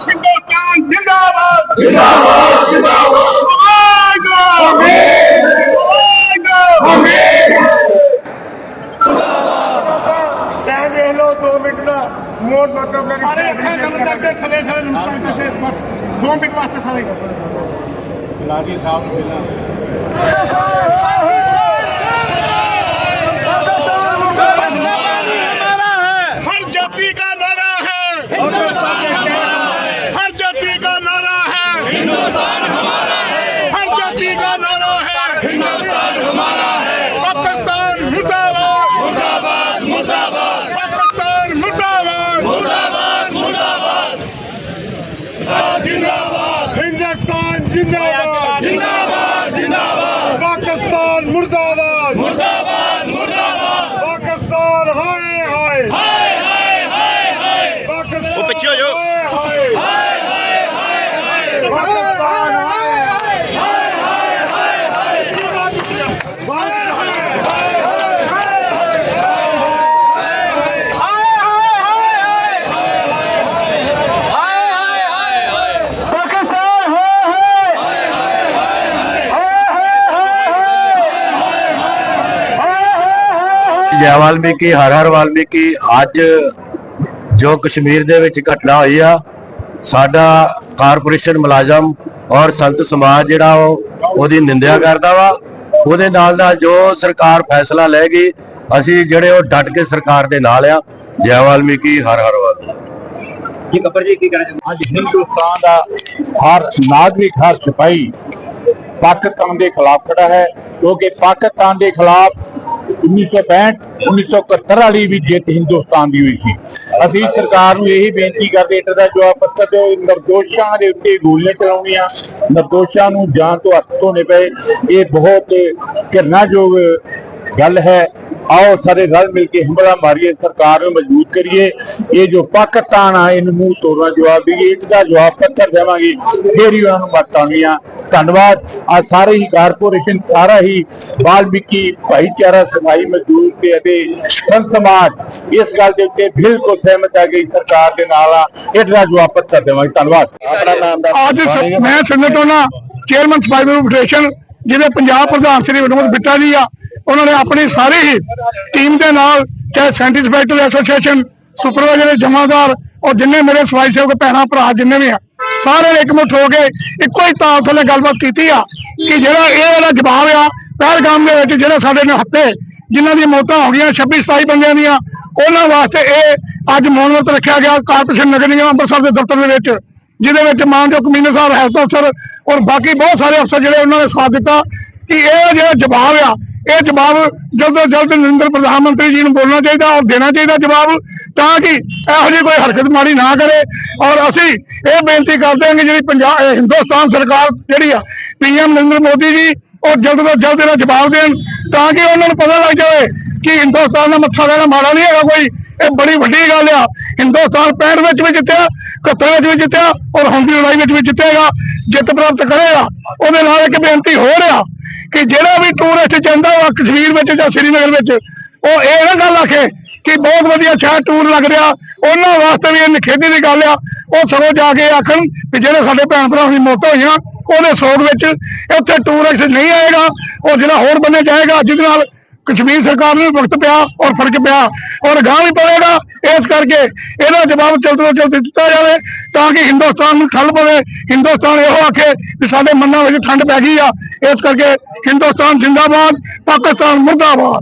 ਹਿੰਦੁਸਤਾਨ ਜਿੰਦਾਬਾਦ ਜਿੰਦਾਬਾਦ ਜਿੰਦਾਬਾਦ ਟਾਈਮ ਵੇਖ ਲਓ 2 ਮਿੰਟ ਦਾ ਮੋੜ ਮਤਲਬ ਮੇਰੀ ਸਾਰੇ ਅੱਖਾਂ ਕੰਮ ਕਰਕੇ ਥੱਲੇ ਥੱਲੇ ਨਮਸਕਾਰ ਕਰਕੇ ਬਸ 2 ਮਿੰਟ ਵਾਸਤੇ ਸਾਰੇ ਲਾਗੀ ਸਾਹਿਬ ਨੂੰ ਮਿਲਣਾ ਜੈ ਵਾਲਮੀਕੀ ਹਰ ਹਰ ਵਾਲਮੀਕੀ। ਅੱਜ ਜੋ ਕਸ਼ਮੀਰ ਦੇ ਵਿੱਚ ਘਟਨਾ ਹੋਈ ਆ ਸਾਡਾ ਕਾਰਪੋਰੇਸ਼ਨ ਮੁਲਾਜ਼ਮ ਔਰ ਸੰਤ ਸਮਾਜ ਜਿਹੜਾ ਉਹ ਉਹਦੀ ਨਿੰਦਿਆ ਕਰਦਾ ਵਾ। ਉਹਦੇ ਨਾਲ ਨਾਲ ਜੋ ਸਰਕਾਰ ਫੈਸਲਾ ਲਏਗੀ ਅਸੀਂ ਜਿਹੜੇ ਉਹ ਡਟ ਕੇ ਸਰਕਾਰ ਦੇ ਨਾਲ ਆ। ਜੈ ਵਾਲਮੀਕੀ ਹਰ ਹਰ ਵਾਲਮੀਕੀ। ਜੀ ਕੱਪਰ ਜੀ ਕੀ ਕਹਿਣਾ ਚਾਹੁੰਦੇ ਅੱਜ ਹਿੰਦੁਸਤਾਨ ਦਾ ਹਰ ਨਾਗਰਿਕ ਹਰ ਸਿਪਾਹੀ ਪਾਕਿਸਤਾਨ ਦੇ ਖਿਲਾਫ ਖੜਾ ਹੈ ਕਿਉਂਕਿ ਪਾਕਿਸਤਾਨ ਦੇ ਖਿਲਾਫ 1965 1971 ਵਾਲੀ ਵੀ ਜਿੱਤ ਹਿੰਦੁਸਤਾਨ ਦੀ ਹੋਈ ਸੀ। ਅਸੀਂ ਸਰਕਾਰ ਨੂੰ ਇਹੀ ਬੇਨਤੀ ਕਰਦੇ ਇੱਟ ਦਾ ਜਵਾਬ ਪੱਤਰ ਦਿਓ ਨਿਰਦੋਸ਼ਾਂ ਦੇ ਉੱਤੇ ਗੋਲੀਆਂ ਚਲਾਉਣੀਆਂ, ਨਿਰਦੋਸ਼ਾਂ ਨੂੰ ਜਾਨ ਤੋਂ ਹੱਥ ਧੋਣੇ ਪਏ। ਇਹ ਬਹੁਤ ਘਿਰਨਾਯੋਗ ਗੱਲ ਹੈ। ਆਓ ਸਾਰੇ ਰਲ ਮਿਲ ਕੇ ਹਮਲਾ ਮਾਰੀਏ, ਸਰਕਾਰ ਨੂੰ ਮਜ਼ਬੂਤ ਕਰੀਏ। ਇਹ ਜੋ ਪਾਕਿਸਤਾਨ ਆ, ਇਹਨੂੰ ਮੂੰਹ ਤੋੜਨਾ ਜਵਾਬ ਦੇਈਏ ਇੱਕ ਦਾ ਜਵਾਬ ਪੱਤਰ ਦੇਵਾਂਗੇ। ਫੇਰ ਹੀ ਉਹਨਾਂ ਨੂੰ ਮਤ ਆਉਣੀਆਂ ਧੰਨਵਾਦ। ਆ ਸਾਰੇ ਹੀ ਕਾਰਪੋਰੇਸ਼ਨ ਸਾਰਾ ਹੀ ਵਾਲਮੀਕੀ ਭਾਈਚਾਰਾ ਸਮਾਈ ਮਜ਼ਦੂਰ ਤੇ ਅਤੇ ਸੰਤ ਸਮਾਜ ਇਸ ਗੱਲ ਦੇ ਉੱਤੇ ਬਿਲਕੁਲ ਸਹਿਮਤ ਹੈ ਕਿ ਸਰਕਾਰ ਦੇ ਨਾਲ ਆ। ਇਹਦਾ ਜਵਾਬ ਪੱਤਰ ਦੇਵਾਂਗੇ। ਧੰਨਵਾਦ। ਆਪਣਾ ਨਾਮ ਅੱਜ ਮੈਂ ਸੰਗਠਨਾ ਚੇਅਰਮੈਨ ਸਫ਼ਾਈ ਫੈਡਰੇਸ਼ਨ ਜਿਹਦੇ ਪੰਜਾਬ ਪ੍ਰਧਾਨ ਸ੍ਰੀ ਵਿਨੋਦ ਬਿੱਟਾ ਜੀ ਆ ਉਹਨਾਂ ਨੇ ਆਪਣੀ ਸਾਰੀ ਹੀ ਟੀਮ ਦੇ ਨਾਲ ਚਾਹੇ ਸੈਂਟੀਸਪੈਕਟਰ ਐਸੋਸੀਏਸ਼ਨ ਸੁਪਰਵਾਈਜ਼ਰ ਜਮਾਦਾਰ ਔਰ ਜਿੰਨੇ ਮੇਰੇ ਸਫ਼ਾਈ ਸੇਵਕ ਭੈਣਾਂ, ਭਰਾ ਜਿੰਨੇ ਵੀ ਆ, ਸਾਰੇ ਨੇ ਇਕਮੁੱਠ ਹੋ ਕੇ ਇੱਕੋ ਹੀ ਤਾਲ ਥੱਲੇ ਗੱਲਬਾਤ ਕੀਤੀ ਆ ਕਿ ਜਿਹੜਾ ਇਹ ਵਾਲਾ ਜਵਾਬ ਆ, ਪਹਿਲਗਾਮ ਦੇ ਵਿੱਚ ਜਿਹੜੇ ਸਾਡੇ ਨਿਹੱਤੇ ਜਿਨ੍ਹਾਂ ਦੀਆਂ ਮੌਤਾਂ ਹੋ ਗਈਆਂ 26 27 ਬੰਦਿਆਂ ਦੀਆਂ, ਉਹਨਾਂ ਵਾਸਤੇ ਇਹ ਅੱਜ ਮੌਨਵਤ ਰੱਖਿਆ ਗਿਆ ਕਾਰਪੋਰੇਸ਼ਨ ਨਗਰ ਨਿਗਮ ਅੰਮ੍ਰਿਤਸਰ ਦੇ ਦਫ਼ਤਰ ਦੇ ਵਿੱਚ, ਜਿਹਦੇ ਵਿੱਚ ਮਾਨਯੋਗ ਕਮਿਸ਼ਨਰ ਸਾਹਿਬ ਹੈਲਥ ਅਫਸਰ ਔਰ ਬਾਕੀ ਬਹੁਤ ਸਾਰੇ ਅਫਸਰ ਜਿਹੜੇ ਉਹਨਾਂ ਨੇ ਸਾਥ ਦਿੱਤਾ ਕਿ ਇਹ ਜਿਹੜਾ ਜਵਾਬ ਆ ਇਹ ਜਵਾਬ ਜਲਦ ਤੋਂ ਜਲਦ ਨਰਿੰਦਰ ਪ੍ਰਧਾਨ ਮੰਤਰੀ ਜੀ ਨੂੰ ਬੋਲਣਾ ਚਾਹੀਦਾ ਔਰ ਦੇਣਾ ਚਾਹੀਦਾ ਜਵਾਬ, ਤਾਂ ਕਿ ਇਹੋ ਜਿਹੀ ਕੋਈ ਹਰਕਤ ਮਾੜੀ ਨਾ ਕਰੇ। ਔਰ ਅਸੀਂ ਇਹ ਬੇਨਤੀ ਕਰਦੇ ਹਾਂ ਕਿ ਜਿਹੜੀ ਪੰਜਾਬ ਹਿੰਦੁਸਤਾਨ ਸਰਕਾਰ ਜਿਹੜੀ ਆ ਪੀਐਮ ਨਰਿੰਦਰ ਮੋਦੀ ਜੀ, ਉਹ ਜਲਦ ਤੋਂ ਜਲਦ ਇਹਦਾ ਜਵਾਬ ਦੇਣ, ਤਾਂ ਕਿ ਉਹਨਾਂ ਨੂੰ ਪਤਾ ਲੱਗ ਜਾਵੇ ਕਿ ਹਿੰਦੁਸਤਾਨ ਦਾ ਮੱਥਾ ਦੇਣਾ ਮਾੜਾ ਨਹੀਂ ਹੈਗਾ ਕੋਈ। ਇਹ ਬੜੀ ਵੱਡੀ ਗੱਲ ਆ। ਹਿੰਦੁਸਤਾਨ 65 ਵਿੱਚ ਵੀ ਜਿੱਤਿਆ 71 ਵਿੱਚ ਵੀ ਜਿੱਤਿਆ ਔਰ ਹੁਣ ਦੀ ਲੜਾਈ ਵਿੱਚ ਵੀ ਜਿੱਤੇਗਾ, ਜਿੱਤ ਪ੍ਰਾਪਤ ਕਰੇਗਾ। ਉਹਦੇ ਨਾਲ ਇੱਕ ਬੇਨਤੀ ਹੋ ਰਿਹਾ ਕਿ ਜਿਹੜਾ ਵੀ ਟੂਰਿਸਟ ਜਾਂਦਾ ਵਾ ਕਸ਼ਮੀਰ ਵਿੱਚ ਜਾਂ ਸ੍ਰੀਨਗਰ ਵਿੱਚ, ਉਹ ਇਹ ਨਾ ਗੱਲ ਆਖੇ ਕਿ ਬਹੁਤ ਵਧੀਆ ਸ਼ਹਿਰ ਟੂਰ ਲੱਗ ਰਿਹਾ, ਉਹਨਾਂ ਵਾਸਤੇ ਵੀ ਇਹ ਨਿਖੇਧੀ ਦੀ ਗੱਲ ਆ, ਉਹ ਸਗੋਂ ਜਾ ਕੇ ਆਖਣ ਕਿ ਜਿਹੜੇ ਸਾਡੇ ਭੈਣ ਭਰਾਵਾਂ ਦੀ ਮੌਤ ਹੋਈਆਂ ਉਹਦੇ ਸੋਗ ਵਿੱਚ ਇੱਥੇ ਟੂਰਿਸਟ ਨਹੀਂ ਆਏਗਾ, ਉਹ ਜਿਹੜਾ ਹੋਰ ਬੰਨੇ ਜਾਏਗਾ, ਜਿਹਦੇ ਨਾਲ ਕਸ਼ਮੀਰ ਸਰਕਾਰ ਨੂੰ ਵੀ ਵਕਤ ਪਿਆ ਔਰ ਫ਼ਰਕ ਪਿਆ ਔਰ ਗਾਂ ਵੀ ਪਵੇਗਾ, ਇਸ ਕਰਕੇ ਇਹਦਾ ਜਵਾਬ ਜਲਦ ਤੋਂ ਜਲਦ ਦਿੱਤਾ ਜਾਵੇ ਤਾਂ ਕਿ ਹਿੰਦੁਸਤਾਨ ਨੂੰ ਠੱਲ ਪਵੇ। ਹਿੰਦੁਸਤਾਨ ਇਹੋ ਆਖੇ ਕਿ ਸਾਡੇ ਮਨਾਂ ਵਿੱਚ ਠੰਡ ਪੈ ਗਈ ਆ। ਇਸ ਕਰਕੇ ਹਿੰਦੁਸਤਾਨ ਜਿੰਦਾਬਾਦ, ਪਾਕਿਸਤਾਨ ਮੁਰਦਾਬਾਦ।